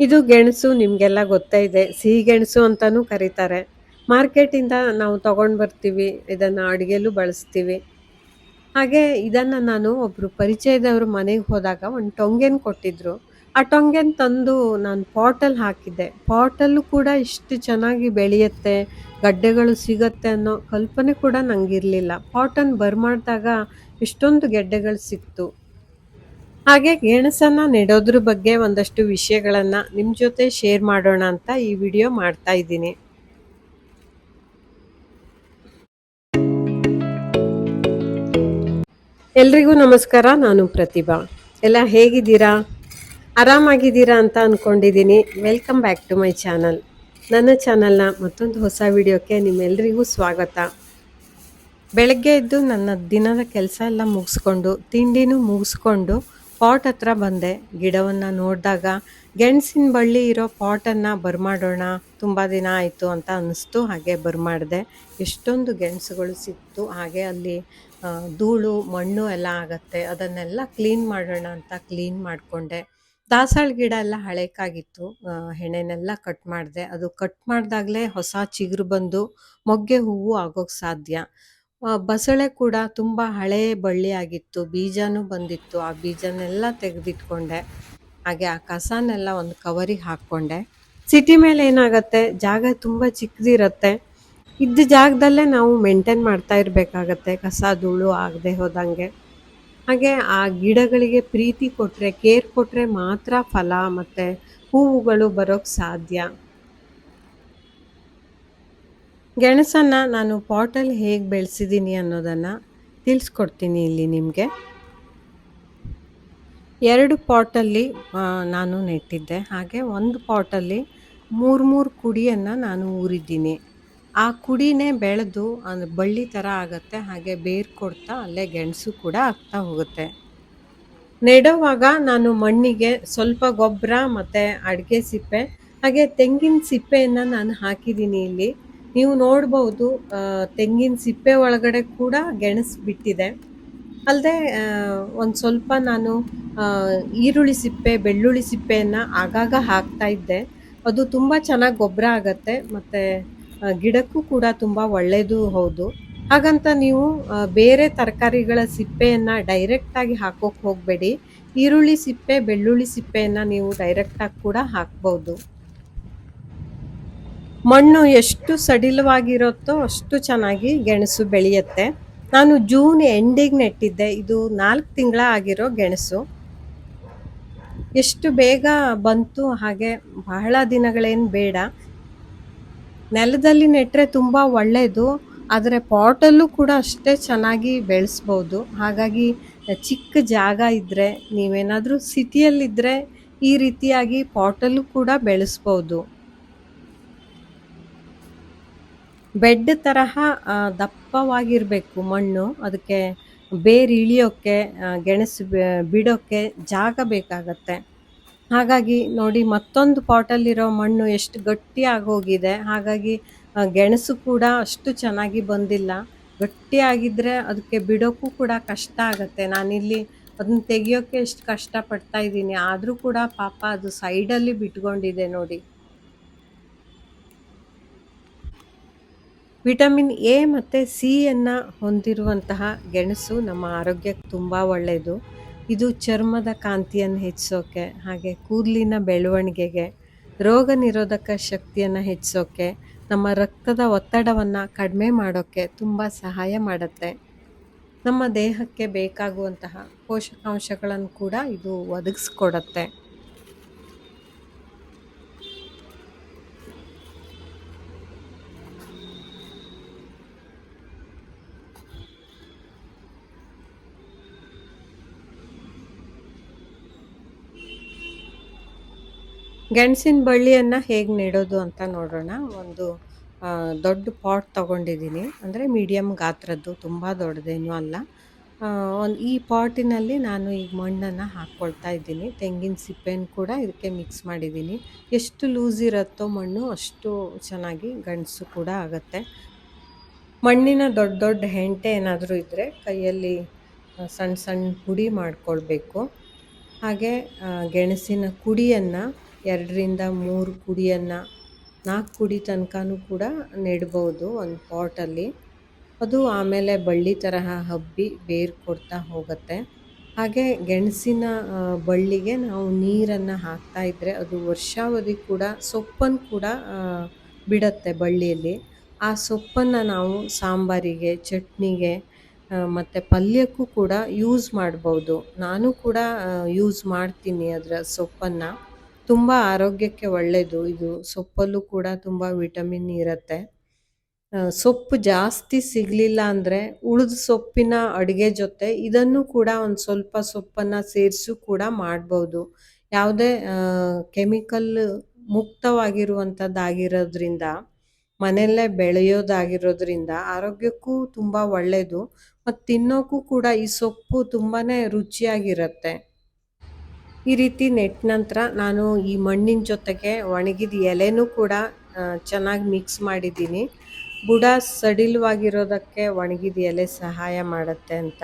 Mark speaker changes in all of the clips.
Speaker 1: ಇದು ಗೆಣಸು ನಿಮಗೆಲ್ಲ ಗೊತ್ತೇ ಇದೆ. ಸಿಹಿ ಗೆಣಸು ಅಂತಲೂ ಕರೀತಾರೆ. ಮಾರ್ಕೆಟಿಂದ ನಾವು ತಗೊಂಡು ಬರ್ತೀವಿ. ಇದನ್ನು ಅಡುಗೆಲೂ ಬಳಸ್ತೀವಿ. ಹಾಗೆ ಇದನ್ನು ನಾನು ಒಬ್ಬರು ಪರಿಚಯದವರು ಮನೆಗೆ ಹೋದಾಗ ಒಂದು ಟೊಂಗೆನ್ ಕೊಟ್ಟಿದ್ರು. ಆ ಟೊಂಗೆನ್ ತಂದು ನಾನು ಪಾಟಲ್ಲಿ ಹಾಕಿದ್ದೆ. ಪಾಟಲ್ಲೂ ಕೂಡ ಇಷ್ಟು ಚೆನ್ನಾಗಿ ಬೆಳೆಯುತ್ತೆ, ಗಡ್ಡೆಗಳು ಸಿಗತ್ತೆ ಅನ್ನೋ ಕಲ್ಪನೆ ಕೂಡ ನನಗಿರಲಿಲ್ಲ ಪಾಟನ್ನು ಬರ್ಮಾಡಿದಾಗ ಇಷ್ಟೊಂದು ಗೆಡ್ಡೆಗಳು ಸಿಕ್ತು. ಹಾಗೆ ಗೆಣಸನ್ನ ನೆಡೋದ್ರ ಬಗ್ಗೆ ಒಂದಷ್ಟು ವಿಷಯಗಳನ್ನ ನಿಮ್ಮ ಜೊತೆ ಶೇರ್ ಮಾಡೋಣ ಅಂತ ಈ ವಿಡಿಯೋ ಮಾಡ್ತಾ ಇದ್ದೀನಿ. ಎಲ್ರಿಗೂ ನಮಸ್ಕಾರ, ನಾನು ಪ್ರತಿಭಾ. ಎಲ್ಲ ಹೇಗಿದ್ದೀರಾ? ಆರಾಮಾಗಿದ್ದೀರಾ ಅಂತ ಅಂದ್ಕೊಂಡಿದ್ದೀನಿ welcome back to my channel ನನ್ನ ಚಾನಲ್ನ ಮತ್ತೊಂದು ಹೊಸ ವಿಡಿಯೋಕ್ಕೆ ನಿಮ್ಮೆಲ್ಲರಿಗೂ ಸ್ವಾಗತ. ಬೆಳಗ್ಗೆ ಎದ್ದು ನನ್ನ ದಿನದ ಕೆಲಸ ಎಲ್ಲ ಮುಗಿಸ್ಕೊಂಡು, ತಿಂಡಿನೂ ಮುಗಿಸ್ಕೊಂಡು ಪಾಟ್ ಹತ್ರ ಬಂದೆ. ಗಿಡವನ್ನು ನೋಡಿದಾಗ, ಗೆಣಸಿನ ಬಳ್ಳಿ ಇರೋ ಪಾಟನ್ನು ಬರ್ಮಾಡೋಣ, ತುಂಬ ದಿನ ಆಯಿತು ಅಂತ ಅನ್ನಿಸ್ತು. ಹಾಗೆ ಬರ್ಮಾಡಿದೆ. ಎಷ್ಟೊಂದು ಗೆಣಸುಗಳು ಸಿಕ್ತು. ಹಾಗೆ ಅಲ್ಲಿ ಧೂಳು, ಮಣ್ಣು ಎಲ್ಲ ಆಗತ್ತೆ. ಅದನ್ನೆಲ್ಲ ಕ್ಲೀನ್ ಮಾಡೋಣ ಅಂತ ಕ್ಲೀನ್ ಮಾಡಿಕೊಂಡೆ. ದಾಸಾಳ ಗಿಡ ಎಲ್ಲ ಹಳೇಕಾಗಿತ್ತು. ಹೆಣೆನೆಲ್ಲ ಕಟ್ ಮಾಡಿದೆ. ಅದು ಕಟ್ ಮಾಡಿದಾಗಲೇ ಹೊಸ ಚಿಗುರು ಬಂದು, ಮೊಗ್ಗೆ, ಹೂವು ಆಗೋಕ್ಕೆ ಸಾಧ್ಯ. ಬಸಳೆ ಕೂಡ ತುಂಬ ಹಳೇ ಬಳ್ಳಿ ಆಗಿತ್ತು, ಬೀಜನೂ ಬಂದಿತ್ತು. ಆ ಬೀಜನೆಲ್ಲ ತೆಗೆದಿಟ್ಕೊಂಡೆ. ಹಾಗೆ ಆ ಕಸನೆಲ್ಲ ಒಂದು ಕವರಿಗೆ ಹಾಕ್ಕೊಂಡೆ. ಸಿಟಿ ಮೇಲೆ ಏನಾಗತ್ತೆ, ಜಾಗ ತುಂಬ ಚಿಕ್ಕದಿರತ್ತೆ. ಇದ್ದ ಜಾಗದಲ್ಲೇ ನಾವು ಮೇಂಟೈನ್ ಮಾಡ್ತಾ ಇರಬೇಕಾಗತ್ತೆ, ಕಸ ಧೂಳು ಆಗದೆ ಹೋದಂಗೆ. ಹಾಗೆ ಆ ಗಿಡಗಳಿಗೆ ಪ್ರೀತಿ ಕೊಟ್ಟರೆ ಕೇರ್ ಕೊಟ್ಟರೆ ಮಾತ್ರ ಫಲ, ಮತ್ತು ಹೂವುಗಳು ಬರೋಕ್ಕೆ ಸಾಧ್ಯ. ಗೆಣಸನ್ನ ನಾನು ಪಾಟಲ್ಲಿ ಹೇಗೆ ಬೆಳೆಸಿದ್ದೀನಿ ಅನ್ನೋದನ್ನು ತಿಳಿಸ್ಕೊಡ್ತೀನಿ ಇಲ್ಲಿ ನಿಮಗೆ. ಎರಡು ಪಾಟಲ್ಲಿ ನಾನು ನೆಟ್ಟಿದ್ದೆ. ಹಾಗೆ ಒಂದು ಪಾಟಲ್ಲಿ ಮೂರು ಮೂರು ಕುಡಿಯನ್ನು ನಾನು ಊರಿದ್ದೀನಿ. ಆ ಕುಡಿನೇ ಬೆಳೆದು ಅಂದರೆ ಬಳ್ಳಿ ಥರ ಆಗುತ್ತೆ, ಹಾಗೆ ಬೇರು ಕೊಡ್ತಾ ಅಲ್ಲೇ ಗೆಣಸು ಕೂಡ ಆಗ್ತಾ ಹೋಗುತ್ತೆ. ನೆಡೋವಾಗ ನಾನು ಮಣ್ಣಿಗೆ ಸ್ವಲ್ಪ ಗೊಬ್ಬರ ಮತ್ತು ಅಡಿಕೆ ಸಿಪ್ಪೆ, ಹಾಗೆ ತೆಂಗಿನ ಸಿಪ್ಪೆಯನ್ನು ನಾನು ಹಾಕಿದ್ದೀನಿ ಇಲ್ಲಿ. ನೀವು ನೋಡ್ಬೋದು ತೆಂಗಿನ ಸಿಪ್ಪೆ ಒಳಗಡೆ ಕೂಡ ಗೆಣಸು ಬಿಟ್ಟಿದೆ. ಅಲ್ಲದೆ ಒಂದು ಸ್ವಲ್ಪ ನಾನು ಈರುಳ್ಳಿ ಸಿಪ್ಪೆ, ಬೆಳ್ಳುಳ್ಳಿ ಸಿಪ್ಪೆಯನ್ನು ಆಗಾಗ ಹಾಕ್ತಾ ಇದ್ದೆ. ಅದು ತುಂಬ ಚೆನ್ನಾಗಿ ಗೊಬ್ಬರ ಆಗತ್ತೆ, ಮತ್ತು ಗಿಡಕ್ಕೂ ಕೂಡ ತುಂಬ ಒಳ್ಳೆಯದು ಹೌದು. ಹಾಗಂತ ನೀವು ಬೇರೆ ತರಕಾರಿಗಳ ಸಿಪ್ಪೆಯನ್ನು ಡೈರೆಕ್ಟಾಗಿ ಹಾಕೋಕೆ ಹೋಗಬೇಡಿ. ಈರುಳ್ಳಿ ಸಿಪ್ಪೆ, ಬೆಳ್ಳುಳ್ಳಿ ಸಿಪ್ಪೆಯನ್ನು ನೀವು ಡೈರೆಕ್ಟಾಗಿ ಕೂಡ ಹಾಕ್ಬೋದು. ಮಣ್ಣು ಎಷ್ಟು ಸಡಿಲವಾಗಿರುತ್ತೋ ಅಷ್ಟು ಚೆನ್ನಾಗಿ ಗೆಣಸು ಬೆಳೆಯುತ್ತೆ. ನಾನು ಜೂನ್ ಎಂಡಿಗೆ ನೆಟ್ಟಿದ್ದೆ. ಇದು ನಾಲ್ಕು ತಿಂಗಳ ಆಗಿರೋ ಗೆಣಸು. ಎಷ್ಟು ಬೇಗ ಬಂತು ಹಾಗೆ ಬಹಳ ದಿನಗಳೇನು ಬೇಡ. ನೆಲದಲ್ಲಿ ನೆಟ್ಟರೆ ತುಂಬ ಒಳ್ಳೆಯದು ಆದರೆ ಪಾಟಲ್ಲೂ ಕೂಡ ಅಷ್ಟೇ ಚೆನ್ನಾಗಿ ಬೆಳೆಸ್ಬೋದು. ಹಾಗಾಗಿ ಚಿಕ್ಕ ಜಾಗ ಇದ್ದರೆ ನೀವೇನಾದರೂ ಸಿಟಿಯಲ್ಲಿದ್ದರೆ ಈ ರೀತಿಯಾಗಿ ಪಾಟಲ್ಲೂ ಕೂಡ ಬೆಳೆಸ್ಬೋದು. ಬೆಡ್ ತರಹ ದಪ್ಪವಾಗಿರಬೇಕು ಮಣ್ಣು. ಅದಕ್ಕೆ ಬೇರು ಇಳಿಯೋಕ್ಕೆ ಗೆಣಸು ಬಿಡೋಕ್ಕೆ ಜಾಗ ಬೇಕಾಗತ್ತೆ. ಹಾಗಾಗಿ ನೋಡಿ ಮತ್ತೊಂದು ಪಾಟಲ್ಲಿರೋ ಮಣ್ಣು ಎಷ್ಟು ಗಟ್ಟಿ ಆಗೋಗಿದೆ ಹಾಗಾಗಿ ಗೆಣಸು ಕೂಡ ಅಷ್ಟು ಚೆನ್ನಾಗಿ ಬಂದಿಲ್ಲ. ಗಟ್ಟಿಯಾಗಿದ್ದರೆ ಅದಕ್ಕೆ ಬಿಡೋಕ್ಕೂ ಕೂಡ ಕಷ್ಟ ಆಗುತ್ತೆ. ನಾನಿಲ್ಲಿ ಅದನ್ನ ತೆಗಿಯೋಕ್ಕೆ ಎಷ್ಟು ಕಷ್ಟಪಡ್ತಾ ಇದ್ದೀನಿ. ಆದರೂ ಕೂಡ ಪಾಪ ಅದು ಸೈಡಲ್ಲಿ ಬಿಟ್ಕೊಂಡಿದೆ ನೋಡಿ. ವಿಟಮಿನ್ ಎ ಮತ್ತು ಸಿಯನ್ನು ಹೊಂದಿರುವಂತಹ ಗೆಣಸು ನಮ್ಮ ಆರೋಗ್ಯಕ್ಕೆ ತುಂಬ ಒಳ್ಳೆಯದು ಇದು ಚರ್ಮದ ಕಾಂತಿಯನ್ನು ಹೆಚ್ಚಿಸೋಕೆ, ಹಾಗೆ ಕೂದಲಿನ ಬೆಳವಣಿಗೆಗೆ, ರೋಗ ನಿರೋಧಕ ಶಕ್ತಿಯನ್ನು ಹೆಚ್ಚಿಸೋಕೆ, ನಮ್ಮ ರಕ್ತದ ಒತ್ತಡವನ್ನು ಕಡಿಮೆ ಮಾಡೋಕ್ಕೆ ತುಂಬ ಸಹಾಯ ಮಾಡುತ್ತೆ. ನಮ್ಮ ದೇಹಕ್ಕೆ ಬೇಕಾಗುವಂತಹ ಪೋಷಕಾಂಶಗಳನ್ನು ಕೂಡ ಇದು ಒದಗಿಸ್ಕೊಡತ್ತೆ. ಗೆಣಸಿನ ಬಳ್ಳಿಯನ್ನು ಹೇಗೆ ನೆಡೋದು ಅಂತ ನೋಡೋಣ. ಒಂದು ದೊಡ್ಡ ಪಾಟ್ ತಗೊಂಡಿದ್ದೀನಿ. ಅಂದರೆ ಮೀಡಿಯಮ್ ಗಾತ್ರದ್ದು, ತುಂಬ ದೊಡ್ಡದೇನೂ ಅಲ್ಲ. ಒಂದು, ಈ ಪಾಟಿನಲ್ಲಿ ನಾನು ಈಗ ಮಣ್ಣನ್ನು ಹಾಕ್ಕೊಳ್ತಾ ಇದ್ದೀನಿ. ತೆಂಗಿನ ಸಿಪ್ಪೆನ ಕೂಡ ಇದಕ್ಕೆ ಮಿಕ್ಸ್ ಮಾಡಿದ್ದೀನಿ. ಎಷ್ಟು ಲೂಸ್ ಇರುತ್ತೋ ಮಣ್ಣು ಅಷ್ಟು ಚೆನ್ನಾಗಿ ಗಂಡಸು ಕೂಡ ಆಗುತ್ತೆ. ಮಣ್ಣಿನ ದೊಡ್ಡ ದೊಡ್ಡ ಹೆಂಟೆ ಏನಾದರೂ ಇದ್ದರೆ ಕೈಯಲ್ಲಿ ಸಣ್ಣ ಸಣ್ಣ ಪುಡಿ ಮಾಡಿಕೊಳ್ಬೇಕು. ಹಾಗೆ ಗೆಣಸಿನ ಕುಡಿಯನ್ನು ಎರಡರಿಂದ ಮೂರು ಕುಡಿಯನ್ನು, ನಾಲ್ಕು ಕುಡಿ ತನಕನೂ ಕೂಡ ನೆಡ್ಬೋದು ಒಂದು ಪಾಟಲ್ಲಿ. ಅದು ಆಮೇಲೆ ಬಳ್ಳಿ ತರಹ ಹಬ್ಬಿ ಬೇರು ಕೊಡ್ತಾ ಹೋಗುತ್ತೆ. ಹಾಗೆ ಗೆಣಸಿನ ಬಳ್ಳಿಗೆ ನಾವು ನೀರನ್ನು ಹಾಕ್ತಾ ಇದ್ದರೆ ಅದು ವರ್ಷಾವಧಿ ಕೂಡ ಸೊಪ್ಪನ್ನು ಕೂಡ ಬಿಡತ್ತೆ ಬಳ್ಳಿಯಲ್ಲಿ. ಆ ಸೊಪ್ಪನ್ನು ನಾವು ಸಾಂಬಾರಿಗೆ, ಚಟ್ನಿಗೆ ಮತ್ತು ಪಲ್ಯಕ್ಕೂ ಕೂಡ ಯೂಸ್ ಮಾಡ್ಬೋದು. ನಾನು ಕೂಡ ಯೂಸ್ ಮಾಡ್ತೀನಿ ಅದರ ಸೊಪ್ಪನ್ನು. ತುಂಬ ಆರೋಗ್ಯಕ್ಕೆ ಒಳ್ಳೆಯದು ಇದು ಸೊಪ್ಪಲ್ಲೂ ಕೂಡ ತುಂಬ ವಿಟಮಿನ್ ಇರುತ್ತೆ. ಸೊಪ್ಪು ಜಾಸ್ತಿ ಸಿಗಲಿಲ್ಲ ಅಂದರೆ ಉಳಿದ ಸೊಪ್ಪಿನ ಅಡುಗೆ ಜೊತೆ ಇದನ್ನು ಕೂಡ ಒಂದು ಸ್ವಲ್ಪ ಸೊಪ್ಪನ್ನು ಸೇರಿಸು ಕೂಡ ಮಾಡ್ಬೋದು. ಯಾವುದೇ ಕೆಮಿಕಲ್ ಮುಕ್ತವಾಗಿರುವಂಥದ್ದಾಗಿರೋದ್ರಿಂದ ಮನೆಯಲ್ಲೇ ಬೆಳೆಯೋದಾಗಿರೋದ್ರಿಂದ ಆರೋಗ್ಯಕ್ಕೂ ತುಂಬ ಒಳ್ಳೆಯದು ಮತ್ತು ತಿನ್ನೋಕ್ಕೂ ಕೂಡ ಈ ಸೊಪ್ಪು ತುಂಬಾ ರುಚಿಯಾಗಿರುತ್ತೆ. ಈ ರೀತಿ ನೆಟ್ಟ ನಂತರ ನಾನು ಈ ಮಣ್ಣಿನ ಜೊತೆಗೆ ಒಣಗಿದ ಎಲೆನೂ ಕೂಡ ಚೆನ್ನಾಗಿ ಮಿಕ್ಸ್ ಮಾಡಿದ್ದೀನಿ. ಬುಡ ಸಡಿಲವಾಗಿರೋದಕ್ಕೆ ಒಣಗಿದ ಎಲೆ ಸಹಾಯ ಮಾಡುತ್ತೆ ಅಂತ.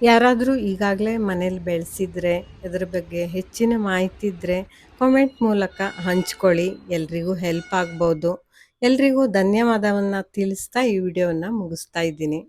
Speaker 1: ಯಾರಾದರೂ ಈಗಾಗಲೇ ಮನೇಲಿ ಬೆಳೆಸಿದ್ರೆ, ಇದ್ರ ಬಗ್ಗೆ ಹೆಚ್ಚಿನ ಮಾಹಿತಿ ಇದ್ದರೆ ಕಾಮೆಂಟ್ ಮೂಲಕ ಹಂಚ್ಕೊಳ್ಳಿ. ಎಲ್ರಿಗೂ ಹೆಲ್ಪ್ ಆಗ್ಬೋದು. ಎಲ್ರಿಗೂ ಧನ್ಯವಾದವನ್ನು ತಿಳಿಸ್ತಾ ಈ ವಿಡಿಯೋವನ್ನು ಮುಗಿಸ್ತಾ ಇದ್ದೀನಿ.